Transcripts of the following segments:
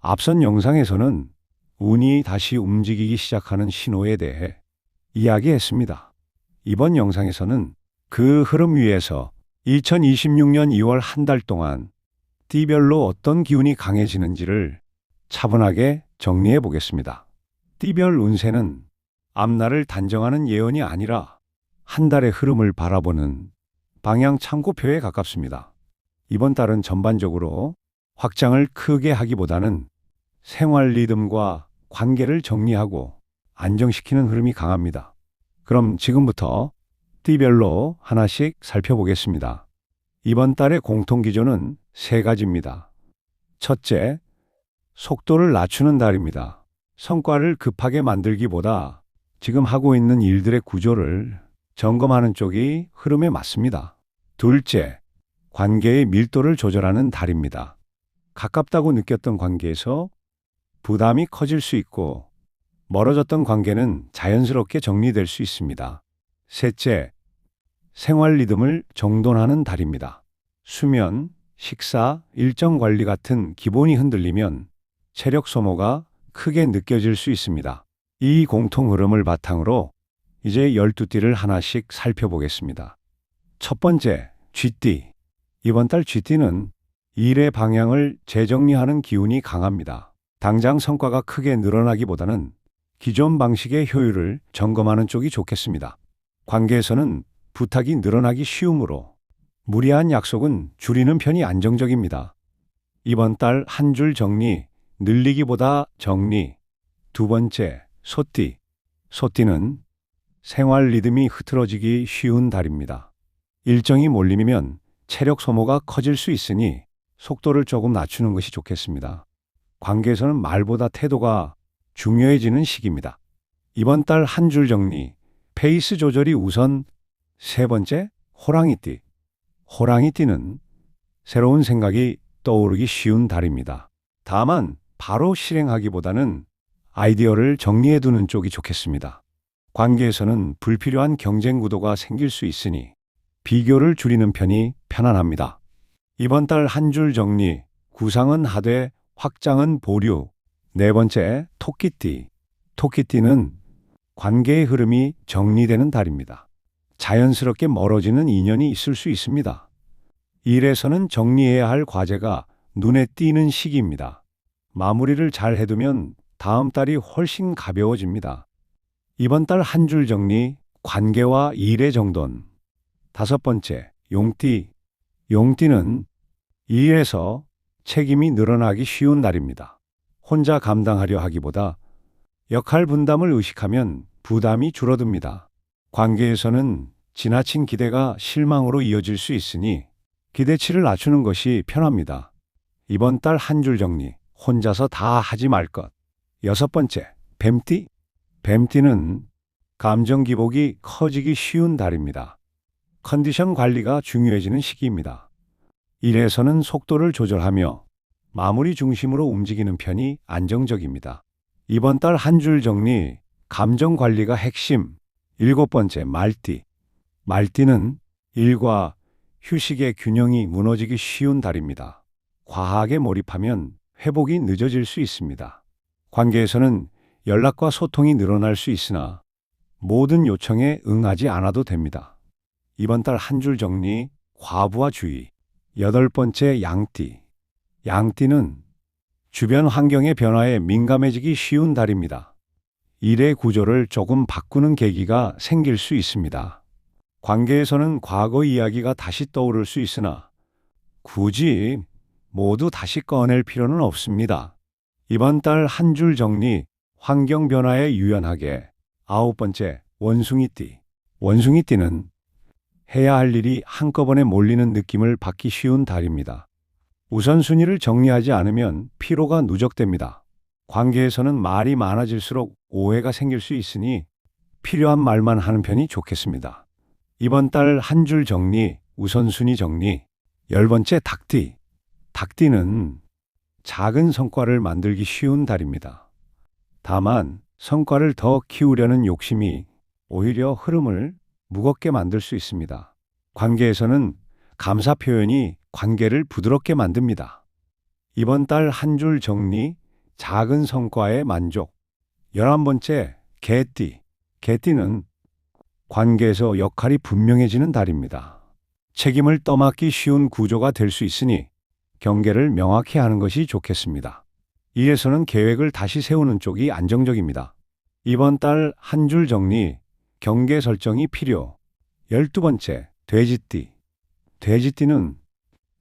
앞선 영상에서는 운이 다시 움직이기 시작하는 신호에 대해 이야기했습니다. 이번 영상에서는 그 흐름 위에서 2026년 2월 한 달 동안 띠별로 어떤 기운이 강해지는지를 차분하게 정리해 보겠습니다. 띠별 운세는 앞날을 단정하는 예언이 아니라 한 달의 흐름을 바라보는 방향 참고표에 가깝습니다. 이번 달은 전반적으로 확장을 크게 하기보다는 생활 리듬과 관계를 정리하고 안정시키는 흐름이 강합니다. 그럼 지금부터 띠별로 하나씩 살펴보겠습니다. 이번 달의 공통 기조는 세 가지입니다. 첫째, 속도를 낮추는 달입니다. 성과를 급하게 만들기보다 지금 하고 있는 일들의 구조를 점검하는 쪽이 흐름에 맞습니다. 둘째, 관계의 밀도를 조절하는 달입니다. 가깝다고 느꼈던 관계에서 부담이 커질 수 있고 멀어졌던 관계는 자연스럽게 정리될 수 있습니다. 셋째, 생활 리듬을 정돈하는 달입니다. 수면, 식사, 일정 관리 같은 기본이 흔들리면 체력 소모가 크게 느껴질 수 있습니다. 이 공통 흐름을 바탕으로 이제 12띠를 하나씩 살펴보겠습니다. 첫 번째, 쥐띠. 이번 달 쥐띠는 일의 방향을 재정리하는 기운이 강합니다. 당장 성과가 크게 늘어나기보다는 기존 방식의 효율을 점검하는 쪽이 좋겠습니다. 관계에서는 부탁이 늘어나기 쉬우므로 무리한 약속은 줄이는 편이 안정적입니다. 이번 달 한 줄 정리, 늘리기보다 정리. 두 번째, 소띠. 소띠는 생활 리듬이 흐트러지기 쉬운 달입니다. 일정이 몰리면 체력 소모가 커질 수 있으니 속도를 조금 낮추는 것이 좋겠습니다. 관계에서는 말보다 태도가 중요해지는 시기입니다. 이번 달 한 줄 정리, 페이스 조절이 우선 세 번째, 호랑이띠. 호랑이띠는 새로운 생각이 떠오르기 쉬운 달입니다. 다만 바로 실행하기보다는 아이디어를 정리해 두는 쪽이 좋겠습니다. 관계에서는 불필요한 경쟁 구도가 생길 수 있으니 비교를 줄이는 편이 편안합니다. 이번 달 한 줄 정리, 구상은 하되 확장은 보류. 네 번째, 토끼띠. 토끼띠는 관계의 흐름이 정리되는 달입니다. 자연스럽게 멀어지는 인연이 있을 수 있습니다. 일에서는 정리해야 할 과제가 눈에 띄는 시기입니다. 마무리를 잘 해두면 다음 달이 훨씬 가벼워집니다. 이번 달 한 줄 정리, 관계와 일의 정돈. 다섯 번째, 용띠. 용띠는 일에서 책임이 늘어나기 쉬운 날입니다. 혼자 감당하려 하기보다 역할 분담을 의식하면 부담이 줄어듭니다. 관계에서는 지나친 기대가 실망으로 이어질 수 있으니 기대치를 낮추는 것이 편합니다. 이번 달 한 줄 정리, 혼자서 다 하지 말 것. 여섯 번째, 뱀띠. 뱀띠는 감정 기복이 커지기 쉬운 달입니다. 컨디션 관리가 중요해지는 시기입니다. 일에서는 속도를 조절하며 마무리 중심으로 움직이는 편이 안정적입니다. 이번 달 한 줄 정리, 감정 관리가 핵심. 일곱 번째, 말띠. 말띠는 일과 휴식의 균형이 무너지기 쉬운 달입니다. 과하게 몰입하면 회복이 늦어질 수 있습니다. 관계에서는 연락과 소통이 늘어날 수 있으나 모든 요청에 응하지 않아도 됩니다. 이번 달 한 줄 정리, 과부하 주의. 여덟 번째, 양띠. 양띠는 주변 환경의 변화에 민감해지기 쉬운 달입니다. 일의 구조를 조금 바꾸는 계기가 생길 수 있습니다. 관계에서는 과거 이야기가 다시 떠오를 수 있으나 굳이 모두 다시 꺼낼 필요는 없습니다. 이번 달 한 줄 정리, 환경 변화에 유연하게. 아홉 번째, 원숭이띠. 원숭이띠는 해야 할 일이 한꺼번에 몰리는 느낌을 받기 쉬운 달입니다. 우선순위를 정리하지 않으면 피로가 누적됩니다. 관계에서는 말이 많아질수록 오해가 생길 수 있으니 필요한 말만 하는 편이 좋겠습니다. 이번 달 한 줄 정리, 우선순위 정리. 열 번째 닭띠. 닭띠는 작은 성과를 만들기 쉬운 달입니다. 다만 성과를 더 키우려는 욕심이 오히려 흐름을 무겁게 만들 수 있습니다. 관계에서는 감사 표현이 관계를 부드럽게 만듭니다. 이번 달 한 줄 정리, 작은 성과에 만족. 열한 번째, 개띠. 개띠는 관계에서 역할이 분명해지는 달입니다. 책임을 떠맡기 쉬운 구조가 될 수 있으니 경계를 명확히 하는 것이 좋겠습니다. 이에서는 계획을 다시 세우는 쪽이 안정적입니다. 이번 달 한 줄 정리, 경계 설정이 필요. 열두 번째, 돼지띠. 돼지띠는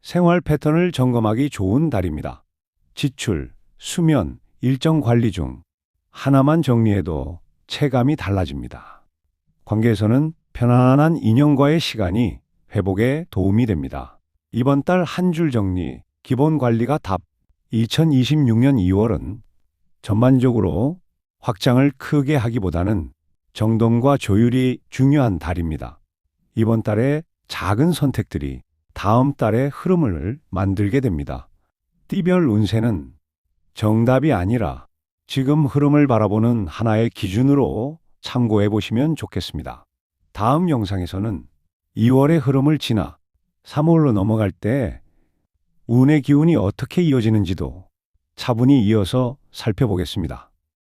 생활 패턴을 점검하기 좋은 달입니다. 지출, 수면, 일정 관리 중 하나만 정리해도 체감이 달라집니다. 관계에서는 편안한 인연과의 시간이 회복에 도움이 됩니다. 이번 달 한 줄 정리, 기본 관리가 답. 2026년 2월은 전반적으로 확장을 크게 하기보다는 정돈과 조율이 중요한 달입니다. 이번 달에 작은 선택들이 다음 달의 흐름을 만들게 됩니다. 띠별 운세는 정답이 아니라 지금 흐름을 바라보는 하나의 기준으로 참고해 보시면 좋겠습니다. 다음 영상에서는 2월의 흐름을 지나 3월로 넘어갈 때 운의 기운이 어떻게 이어지는지도 차분히 이어서 살펴보겠습니다.